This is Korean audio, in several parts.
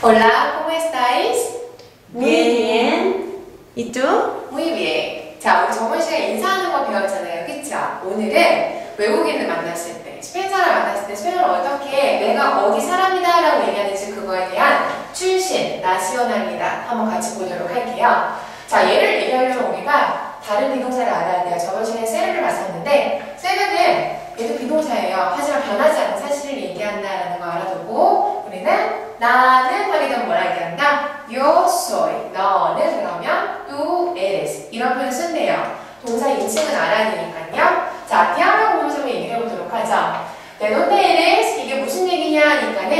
Hola, ¿cómo estáis? Bien, bien. ¿Y tú? Muy bien. 자, 우리 저번 시간에 인사하는 거 배웠잖아요. 그쵸? 오늘은 외국인을 만났을 때, 스페인 사람 만났을 때 스페인어를 어떻게 내가 어디 사람이다 라고 얘기하는지 그거에 대한 출신, 나시오날이다 한번 같이 보도록 할게요. 자, 얘를 얘기하려면 우리가 다른 비동사를 알아야 돼요. 저번 시간에 세르를 봤었는데 세르는 얘도 비동사예요. 하지만 변하지 않는 사실을 얘기한다라는 거 알아두고 우리는 나는 되면 뭐라 얘기한다? Yo soy. 너는 그러면 tú eres. 이런 표현 쓴대요. 동사 인칭은 알아야 되니까요. 자, 디아라 보면서 한번 얘기를 해보도록 하죠. 내 donde eres? 이게 무슨 얘기냐 하니까는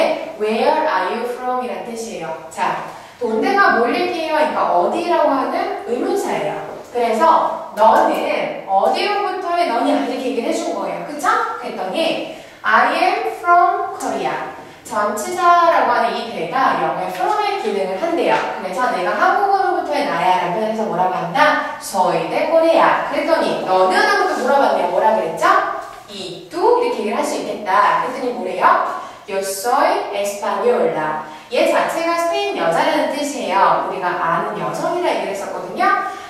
Where are you from? 이란 뜻이에요. 자, donde가 뭘 얘기해요? 그러니까 어디라고 하는 의문사예요. 그래서 너는 어디로부터의 너냐 이렇게 얘기를 해준 거예요. 그쵸? 그랬더니 I am from Korea. 전치사라고 하는 이 대가 영어의 from의 기능을 한대요. 그래서 내가 한국으로부터의 나야 라는 표현에서 뭐라고 한다? de Korea. 그랬더니 너는 하고 또 물어봤네요. 뭐라 그랬죠? tú 이렇게 얘기를 할 수 있겠다. 그랬더니 뭐래요? Yo soy española. 얘 자체가 스페인 여자라는 뜻이에요. 우리가 아는 여성이라 얘기를 했었거든요.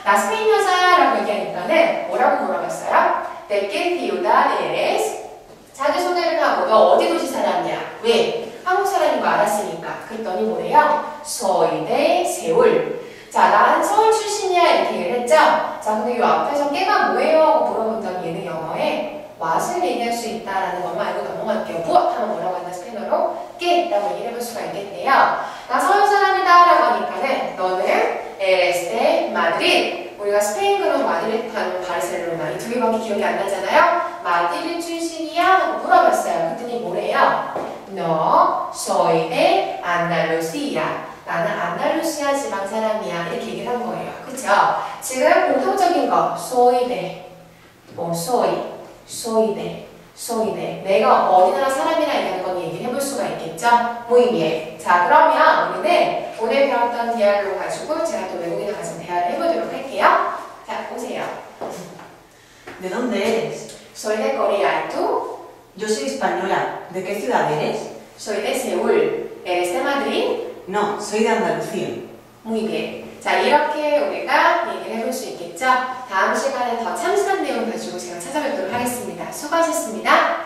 나 스페인 여자라고 얘기하니까는 뭐라고 물어봤어요? ¿De qué ciudad eres? 자기소개를 하고 너 어디 도시 사람이야? 왜? 한국 사람인 거 알았으니까. Soy de 세울. 자, 난 서울 출신이야 이렇게 얘기를 했죠? 자, 근데 이 앞에서 깨가 뭐예요? 하고 물어본다면 얘는 영어에 what을 얘기할 수 있다라는 것만 알고 넘어갈게요. 무엇 하면 뭐라고 한다 스페인어로? 깨 라고 얘기를 해볼 수가 있겠네요. 나 서울 사람이다 라고 하니까는 너는 de Madrid. 우리가 스페인 그럼 마드리드 하면 바르셀로나 이 두 개밖에 기억이 안 나잖아요. 마드리드 출신이야? 하고 물어봤어요. 그랬더니 뭐래요? No, soy de Andalucía. 나는 안달루시아 지방 사람이야. 이렇게 얘기를 한 거예요. 그쵸? 지금 공통적인 거 soy de, 뭐 soy, soy de, soy de. 내가 어디 나라 사람이라 얘기하는 건 얘기를 해볼 수가 있겠죠? bien. 자, 그러면 우리는 오늘 배웠던 디알로 가지고 제가 또 외국인을 가지고 대화를 해보도록 할게요. 자, 보세요. ¿De dónde eres? Soy de Corea. ¿Y tú? Yo soy española. ¿De qué ciudad eres? Soy de Seúl. ¿Eres de Madrid? No, soy de Andalucía. muy bien. 자, 이렇게 우리가 얘기를 해볼 수 있겠죠? 다음 시간에 더 참신한 내용 가지고 제가 찾아뵙도록 하겠습니다. 수고하셨습니다.